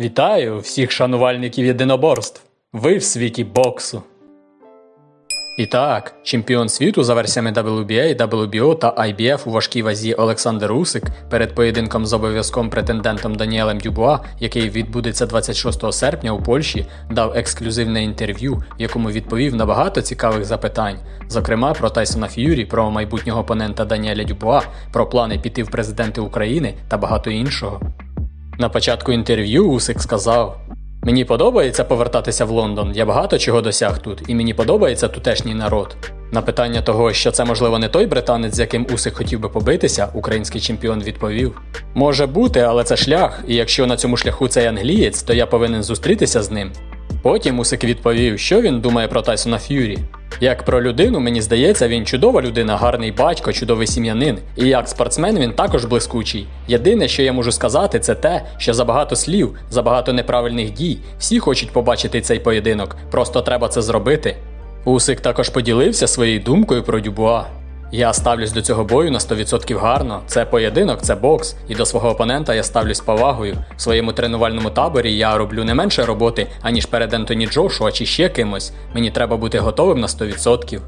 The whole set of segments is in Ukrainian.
Вітаю всіх шанувальників єдиноборств. Ви в світі боксу. І так, чемпіон світу за версіями WBA, WBO та IBF у важкій вазі Олександр Усик перед поєдинком з обов'язком претендентом Даніелем Дюбуа, який відбудеться 26 серпня у Польщі, дав ексклюзивне інтерв'ю, в якому відповів на багато цікавих запитань, зокрема про Тайсона Ф'юрі, про майбутнього опонента Даніеля Дюбуа, про плани піти в президенти України та багато іншого. На початку інтерв'ю Усик сказав: Мені подобається повертатися в Лондон, я багато чого досяг тут, і мені подобається тутешній народ. На питання того, що це можливо не той британець, з яким Усик хотів би побитися, український чемпіон відповів: Може бути, але це шлях, і якщо на цьому шляху цей англієць, то я повинен зустрітися з ним. Потім Усик відповів, що він думає про Тайсона Ф'юрі. Як про людину, мені здається, він чудова людина, гарний батько, чудовий сім'янин. І як спортсмен він також блискучий. Єдине, що я можу сказати, це те, що за багато слів, за багато неправильних дій, всі хочуть побачити цей поєдинок. Просто треба це зробити. Усик також поділився своєю думкою про Дюбуа. Я ставлюсь до цього бою на 100% гарно. Це поєдинок, це бокс, і до свого опонента я ставлюсь повагою. В своєму тренувальному таборі я роблю не менше роботи, аніж перед Ентоні Джошуа чи ще кимось. Мені треба бути готовим на 100%.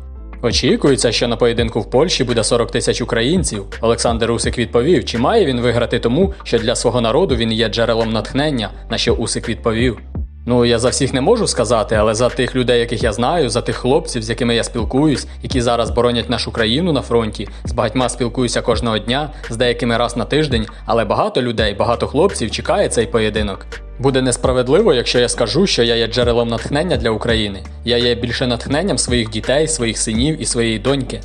Очікується, що на поєдинку в Польщі буде 40 тисяч українців. Олександр Усик відповів, чи має він виграти тому, що для свого народу він є джерелом натхнення, на що Усик відповів. Ну, я за всіх не можу сказати, але за тих людей, яких я знаю, за тих хлопців, з якими я спілкуюсь, які зараз боронять нашу країну на фронті, з багатьма спілкуюся кожного дня, з деякими раз на тиждень, але багато людей, багато хлопців чекає цей поєдинок. Буде несправедливо, якщо я скажу, що я є джерелом натхнення для України. Я є більше натхненням своїх дітей, своїх синів і своєї доньки.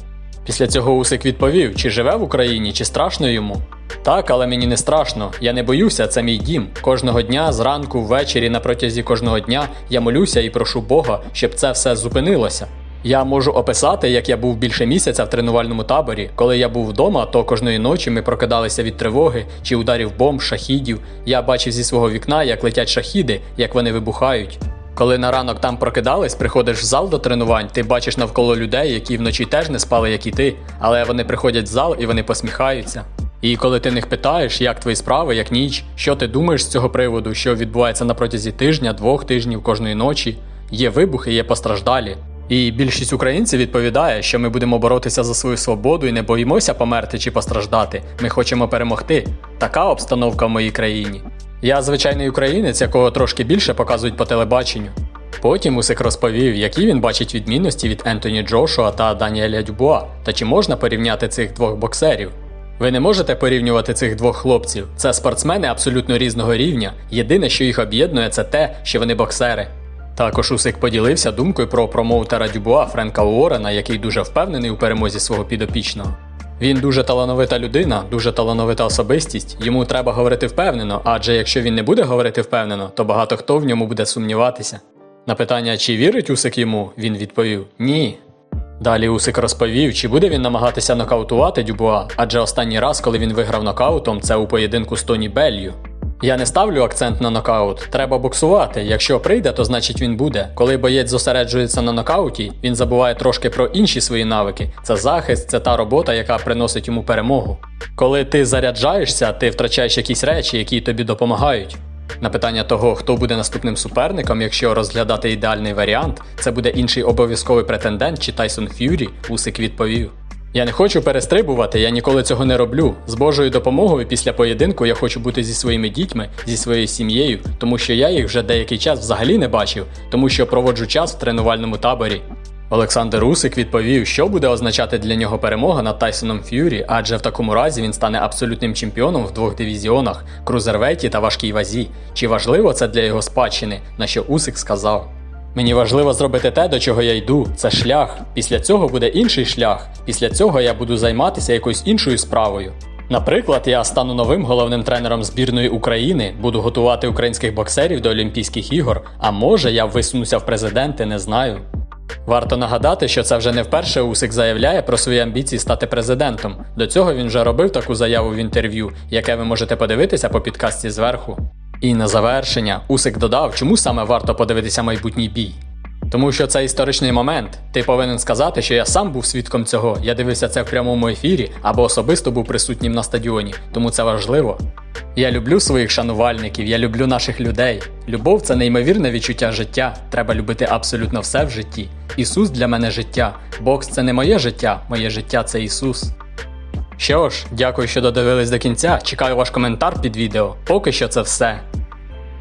Після цього Усик відповів, чи живе в Україні, чи страшно йому. Так, але мені не страшно. Я не боюся, це мій дім. Кожного дня, зранку, ввечері, на протязі кожного дня я молюся і прошу Бога, щоб це все зупинилося. Я можу описати, як я був більше місяця в тренувальному таборі. Коли я був вдома, то кожної ночі ми прокидалися від тривоги чи ударів бомб, шахідів. Я бачив зі свого вікна, як летять шахіди, як вони вибухають. Коли на ранок там прокидались, приходиш в зал до тренувань, ти бачиш навколо людей, які вночі теж не спали, як і ти, але вони приходять в зал і вони посміхаються. І коли ти них питаєш, як твої справи, як ніч, що ти думаєш з цього приводу, що відбувається на протязі тижня, двох тижнів кожної ночі, є вибухи, є постраждалі. І більшість українців відповідає, що ми будемо боротися за свою свободу і не боїмося померти чи постраждати. Ми хочемо перемогти. Така обстановка в моїй країні. Я звичайний українець, якого трошки більше показують по телебаченню. Потім Усик розповів, які він бачить відмінності від Ентоні Джошуа та Даніеля Дюбуа, та чи можна порівняти цих двох боксерів. Ви не можете порівнювати цих двох хлопців. Це спортсмени абсолютно різного рівня. Єдине, що їх об'єднує, це те, що вони боксери. Також Усик поділився думкою про промоутера Дюбуа Френка Уоррена, який дуже впевнений у перемозі свого підопічного. Він дуже талановита людина, дуже талановита особистість. Йому треба говорити впевнено, адже якщо він не буде говорити впевнено, то багато хто в ньому буде сумніватися. На питання, чи вірить Усик йому, він відповів Ні. Далі Усик розповів, чи буде він намагатися нокаутувати Дюбуа, адже останній раз, коли він виграв нокаутом, це у поєдинку з Тоні Беллю. Я не ставлю акцент на нокаут. Треба боксувати. Якщо прийде, то значить він буде. Коли боєць зосереджується на нокауті, він забуває трошки про інші свої навики. Це захист, це та робота, яка приносить йому перемогу. Коли ти заряджаєшся, ти втрачаєш якісь речі, які тобі допомагають. На питання того, хто буде наступним суперником, якщо розглядати ідеальний варіант, це буде інший обов'язковий претендент чи Тайсон Ф'юрі, Усик відповів. Я не хочу перестрибувати, я ніколи цього не роблю. З Божою допомогою після поєдинку я хочу бути зі своїми дітьми, зі своєю сім'єю, тому що я їх вже деякий час взагалі не бачив, тому що проводжу час в тренувальному таборі. Олександр Усик відповів, що буде означати для нього перемога над Тайсоном Ф'юрі, адже в такому разі він стане абсолютним чемпіоном в двох дивізіонах крузервейті та важкій вазі. Чи важливо це для його спадщини? На що Усик сказав. Мені важливо зробити те, до чого я йду. Це шлях. Після цього буде інший шлях. Після цього я буду займатися якоюсь іншою справою. Наприклад, я стану новим головним тренером збірної України, буду готувати українських боксерів до Олімпійських ігор. А може, я висунуся в президенти, не знаю. Варто нагадати, що це вже не вперше Усик заявляє про свої амбіції стати президентом. До цього він вже робив таку заяву в інтерв'ю, яке ви можете подивитися по підкасті зверху. І на завершення Усик додав, чому саме варто подивитися майбутній бій. Тому що це історичний момент. Ти повинен сказати, що я сам був свідком цього. Я дивився це в прямому ефірі або особисто був присутнім на стадіоні, тому це важливо. Я люблю своїх шанувальників, я люблю наших людей. Любов це неймовірне відчуття життя. Треба любити абсолютно все в житті. Ісус для мене життя. Бокс це не моє життя, моє життя це Ісус. Що ж, дякую, що додивились до кінця. Чекаю ваш коментар під відео. Поки що це все.